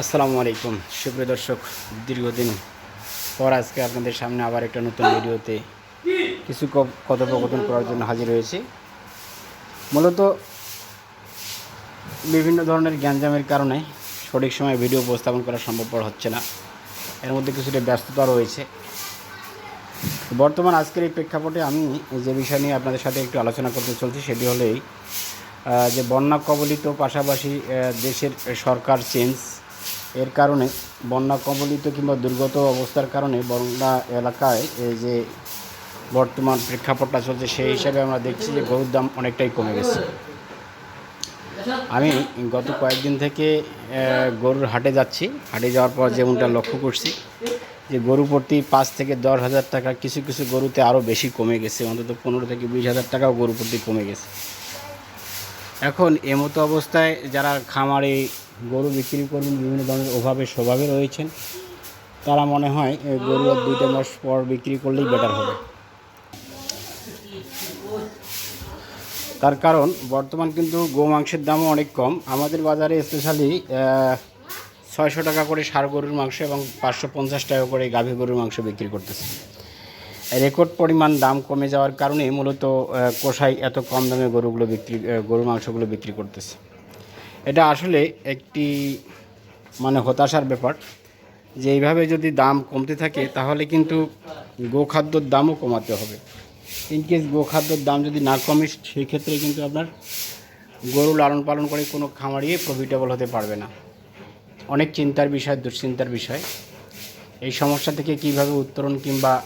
আসসালামু আলাইকুম। সুপ্রিয় দর্শক, দীর্ঘদিন পর আজকে আপনাদের সামনে আবার একটা নতুন ভিডিওতে কিছু কথোপকথন করার জন্য হাজির হয়েছি। মূলত বিভিন্ন ধরনের গ্যাঞ্জামের কারণে সঠিক সময়ে ভিডিও উপস্থাপন করা সম্ভবপর হচ্ছে না। এর মধ্যে কিছুটা ব্যস্ততা রয়েছে। বর্তমান আজকের এই প্রেক্ষাপটে আমি যে বিষয় নিয়ে আপনাদের সাথে একটু আলোচনা করতে চলছি সেটি হলেই যে বন্যা কবলিত পাশাপাশি দেশের সরকার চেঞ্জ এর কারণে বন্যা কবলিত কিংবা দুর্গত অবস্থার কারণে বন্যা এলাকায় এই যে বর্তমান প্রেক্ষাপটটা চলছে, সেই হিসাবে আমরা দেখছি যে গরুর দাম অনেকটাই কমে গেছে। আমি গত কয়েকদিন থেকে গরুর হাটে যাচ্ছি। হাটে যাওয়ার পর যেমনটা লক্ষ্য করছি যে গরু প্রতি পাঁচ থেকে দশ হাজার টাকা কিছু কিছু গরুতে আরও বেশি কমে গেছে। অন্তত পনেরো থেকে বিশ হাজার টাকাও গরু প্রতি কমে গেছে। এখন এমতো অবস্থায় যারা খামারে গরু বিক্রি করবেন, বিভিন্ন ধরনের অভাবে স্বভাবে রয়েছেন। তারা মনে হয় গরু আর দুইটা মাস পর বিক্রি করলেই বেটার হবে। তার কারণ, বর্তমান কিন্তু গো মাংসের দামও অনেক কম। আমাদের বাজারে স্পেশালি ছয়শো টাকা করে ষাঁড় গরুর মাংস এবং পাঁচশো পঞ্চাশ টাকা করে গাভী গরুর মাংস বিক্রি করতেছে। রেকর্ড পরিমাণ দাম কমে যাওয়ার কারণে মূলত কষাই এত কম দামে গরুগুলো বিক্রি গরুর মাংসগুলো বিক্রি করতেছে। এটা আসলে একটি মানে হতাশার ব্যাপার যে এইভাবে যদি দাম কমতে থাকে তাহলে কিন্তু গোখাদ্যর দামও কমাতে হবে। ইনকেস গোখাদ্যর দাম যদি না কমে সেই ক্ষেত্রে কিন্তু আপনার গরু লালন পালন করে কোনো খামারিয়ে প্রফিটেবল হতে পারবে না। অনেক চিন্তার বিষয়, দুশ্চিন্তার বিষয়। এই সমস্যা থেকে কীভাবে উত্তরণ কিংবা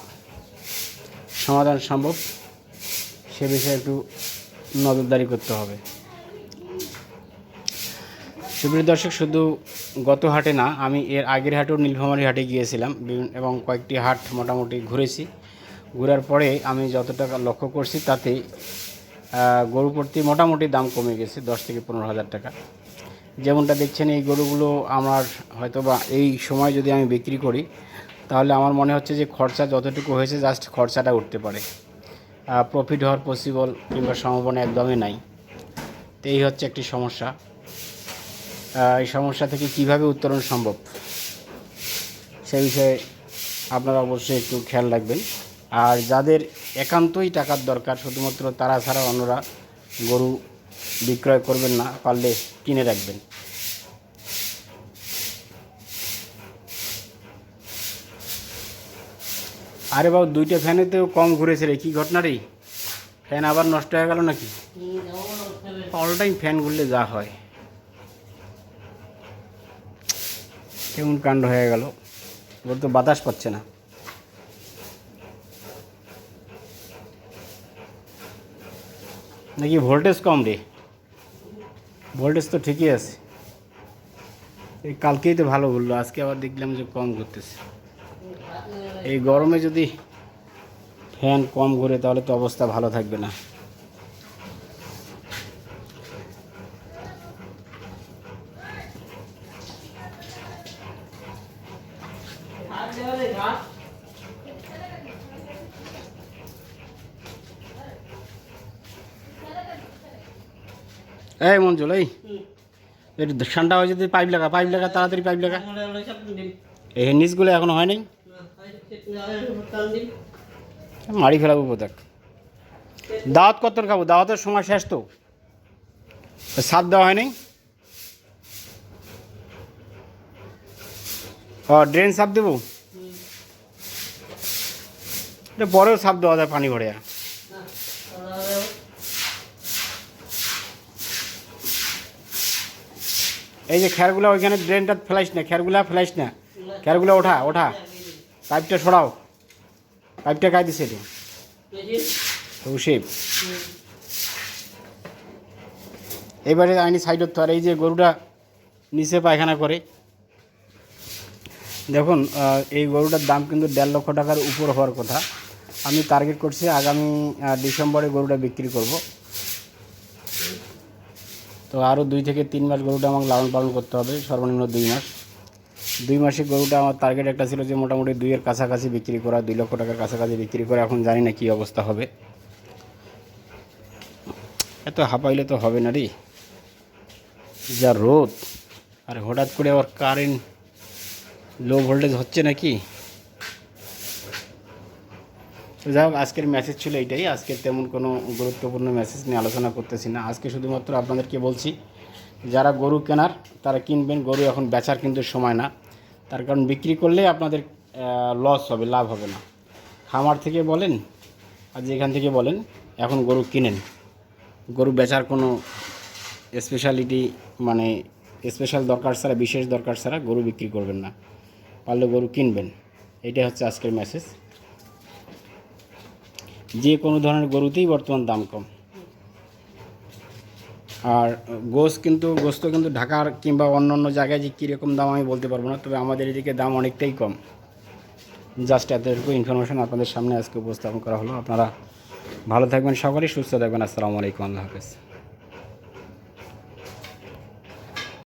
সমাধান সম্ভব, সে বিষয়ে একটু নজরদারি করতে হবে। সুপ্রিয় দর্শক, শুধু গত হাটে না, আমি এর আগের হাটেও নীলফামারী হাটে গিয়েছিলাম। এবং কয়েকটি হাট মোটামুটি ঘুরেছি। ঘোরার পরে আমি যত টাকা লক্ষ্য করছি তাতে গরু প্রতি মোটামুটি দাম কমে গেছে, দশ থেকে পনেরো হাজার টাকা। যেমনটা দেখছেন, এই গরুগুলো আমার হয়তো বা এই সময় যদি আমি বিক্রি করি, তাহলে আমার মনে হচ্ছে যে খরচা যতটুকু হয়েছে, জাস্ট খরচাটা উঠতে পারে। প্রফিট হওয়ার পসিবল কিংবা সম্ভাবনা একদমই নাই। তো এই হচ্ছে একটি সমস্যা। এই সমস্যা থেকে কীভাবে উত্তরণ সম্ভব? সে বিষয়ে আপনারা অবশ্যই একটু খেয়াল রাখবেন। আর যাদের একান্তই টাকার দরকার শুধুমাত্র তারা ছাড়া অন্যরা গরু বিক্রয় করবেন না পারলে কিনে রাখবেন। আরে বাবু দুইটা ফ্যানেতেও কম ঘুরেছে রে কী ঘটনা রে? ফ্যান আবার নষ্ট হয়ে গেল নাকি? অল টাইম ফ্যান ঘুরলে যা হয়। কেমন কাণ্ড হয়ে গেল। ওর তো বাতাস পাচ্ছে না। নাকি ভোল্টেজ কম রে? ভোল্টেজ তো ঠিকই আছে। এই কালকেই তো ভালো বলল, আজকে আবার দেখলাম যে কম ঘুরতেছে এই গরমে যদি ফ্যান কম ঘুরে, তাহলে তো অবস্থা ভালো থাকবে না। এই মঞ্জুল এই। একটু ঠান্ডা হয়ে যদি পাইপ লাগা পাইপ লাগা, তাড়াতাড়ি পাইপ লাগা। এই নিচগুলো এখনও হয় নাই মারি ফেলাবো বোধ দাওয়াত কত খাব? দাওয়াতের সময় শেষ তো। সাপ দেওয়া হয় নাই ড্রেন সাপ দেবো? এটা পরেও সাপ দেওয়া যায় পানি ভরে। এই যে খেরগুলো ওইখানে ড্রেনটা ফেলাইস না, খেরগুলা ফেলাইস না। খেরগুলো ওঠা ওঠা। পাইপটা সরাও। পাইপটা কাই দিছে এটা? এবারে আইনি সাইডত তো আর এই যে গরুটা নিচে পায়খানা করে। দেখুন এই গরুটার দাম কিন্তু দেড় লক্ষ টাকার উপর হওয়ার কথা। আমি টার্গেট করছি আগামী ডিসেম্বরে গরুটা বিক্রি করব। তো আরও দুই থেকে তিন মাস গরুটা আমাকে লালন পালন করতে হবে, সর্বনিম্ন দুই মাস। দুই মাসে গরুটা আমার টার্গেট একটা ছিল যে মোটামুটি দুইয়ের কাছাকাছি বিক্রি করা, দুই লক্ষ টাকার কাছাকাছি বিক্রি করা, এখন জানি না কী অবস্থা হবে। এত হাঁপাইলে তো হবে না রে। যা রোদ। আর হঠাৎ করে আবার কারেন্ট লো ভোল্টেজ হচ্ছে নাকি? যাই হোক, আজকের মেসেজ ছিল এইটাই। আজকের তেমন কোনো গুরুত্বপূর্ণ মেসেজ নিয়ে আলোচনা করতেছি না। আজকে শুধুমাত্র আপনাদেরকে বলছি, যারা গরু কেনার, তারা কিনবেন। গরু এখন বেচার কিন্তু সময় না। তার কারণ বিক্রি করলে আপনাদের লস হবে, লাভ হবে না। খামার থেকে বলেন, আর যেখান থেকে বলেন, এখন গরু কিনেন। গরু বেচার কোনো স্পেশালিটি মানে স্পেশাল দরকার ছাড়া, বিশেষ দরকার ছাড়া গরু বিক্রি করবেন না। পারলে গরু কিনবেন। এটাই হচ্ছে আজকের মেসেজ যে কোনো ধরনের গরুতেই বর্তমান দাম কম। আর গোস কিন্তু গোস্ত কিন্তু ঢাকার কিংবা অন্য অন্য জায়গায় যে কীরকম দাম আমি বলতে পারব না, তবে আমাদের এদিকে দাম অনেকটাই কম। জাস্ট এতটুকু ইনফরমেশন আপনাদের সামনে আজকে উপস্থাপন করা হলো। আপনারা ভালো থাকবেন সকলেই, সুস্থ থাকবেন। আসসালামু আলাইকুম, আল্লাহ হাফেজ।